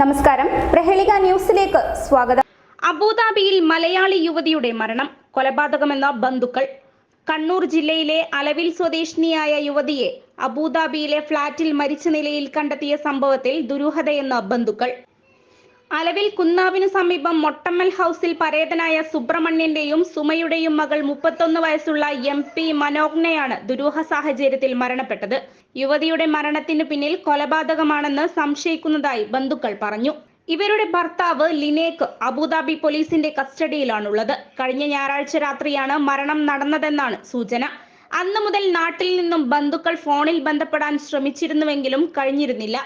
നമസ്കാരം. പ്രഹേളിക ന്യൂസിലേക്ക് സ്വാഗതം. അബുദാബിയിൽ മലയാളി യുവതിയുടെ മരണം കൊലപാതകമെന്ന ബന്ധുക്കൾ. കണ്ണൂർ ജില്ലയിലെ അലവിൽ സ്വദേശിനിയായ യുവതിയെ അബുദാബിയിലെ ഫ്ളാറ്റിൽ മരിച്ച നിലയിൽ കണ്ടെത്തിയ സംഭവത്തിൽ ദുരൂഹതയെന്ന ബന്ധുക്കൾ. അലവിൽ കുന്നാവിനു സമീപം മൊട്ടമ്മൽ ഹൗസിൽ പരേതനായ സുബ്രഹ്മണ്യന്റെയും സുമയുടെയും മകൾ മുപ്പത്തൊന്ന് വയസ്സുള്ള എം പി മനോഗ്നയാണ് ദുരൂഹ സാഹചര്യത്തിൽ മരണപ്പെട്ടത്. യുവതിയുടെ മരണത്തിന് പിന്നിൽ കൊലപാതകമാണെന്ന് സംശയിക്കുന്നതായി ബന്ധുക്കൾ പറഞ്ഞു. ഇവരുടെ ഭർത്താവ് ലിനേക്ക് അബുദാബി പോലീസിന്റെ കസ്റ്റഡിയിലാണുള്ളത്. കഴിഞ്ഞ ഞായറാഴ്ച രാത്രിയാണ് മരണം നടന്നതെന്നാണ് സൂചന. അന്നു മുതൽ നാട്ടിൽ നിന്നും ബന്ധുക്കൾ ഫോണിൽ ബന്ധപ്പെടാൻ ശ്രമിച്ചിരുന്നുവെങ്കിലും കഴിഞ്ഞിരുന്നില്ല.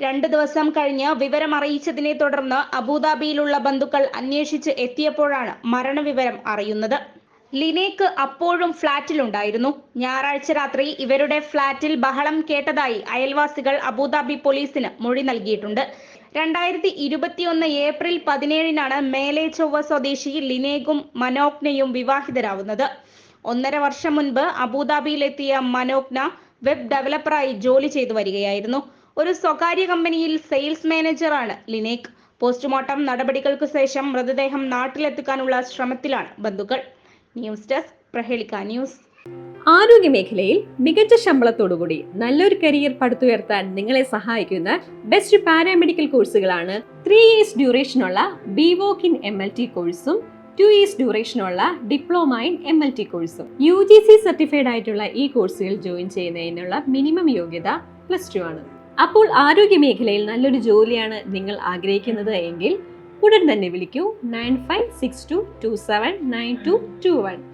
രണ്ടു ദിവസം കഴിഞ്ഞ് വിവരം അറിയിച്ചതിനെ തുടർന്ന് അബുദാബിയിലുള്ള ബന്ധുക്കൾ അന്വേഷിച്ച് എത്തിയപ്പോഴാണ് മരണവിവരം അറിയുന്നത്. ലിനേക്ക് അപ്പോഴും ഫ്ളാറ്റിലുണ്ടായിരുന്നു. ഞായറാഴ്ച രാത്രി ഇവരുടെ ഫ്ളാറ്റിൽ ബഹളം കേട്ടതായി അയൽവാസികൾ അബുദാബി പോലീസിന് മൊഴി നൽകിയിട്ടുണ്ട്. രണ്ടായിരത്തി ഇരുപത്തിയൊന്ന് ഏപ്രിൽ പതിനേഴിനാണ് മേലെ ചൊവ്വ സ്വദേശി ലിനേഗും മനോജ്ഞയും വിവാഹിതരാവുന്നത്. ഒന്നര വർഷം മുൻപ് അബുദാബിയിലെത്തിയ മനോജ്ഞ വെബ് ഡെവലപ്പറായി ജോലി ചെയ്തു വരികയായിരുന്നു. ഒരു സ്വകാര്യ കമ്പനിയിൽ സെയിൽസ് മാനേജറാണ് ലിനേക്. പോസ്റ്റ്മോർട്ടം നടപടികൾക്ക് ശേഷം മൃതദേഹം നാട്ടിലെത്തിക്കാനുള്ള ശ്രമത്തിലാണ് ബന്ധുക്കൾ. News desk Prahelika news. ആരോഗ്യ മേഖലയിൽ മികച്ച ശമ്പളത്തോടുകൂടി നല്ലൊരു കരിയർ പടുത്തുയർത്താൻ നിങ്ങളെ സഹായിക്കുന്ന ബെസ്റ്റ് പാരാമെഡിക്കൽ കോഴ്സുകളാണ് three years ഡ്യൂറേഷനുള്ള BVoc in M L T കോഴ്സും two years ഡ്യൂറേഷനുള്ള diploma in M L T കോഴ്സും യു ജി സി സർട്ടിഫൈഡ് ആയിട്ടുള്ള ഈ കോഴ്സുകൾ ജോയിൻ ചെയ്യുന്നതിനുള്ള മിനിമം യോഗ്യത പ്ലസ് ടു ആണ്. അപ്പോൾ ആരോഗ്യ മേഖലയിൽ നല്ലൊരു ജോലിയാണ് നിങ്ങൾ ആഗ്രഹിക്കുന്നത് എങ്കിൽ ഉടൻ തന്നെ വിളിക്കൂ. Nine five six two two seven nine two two one.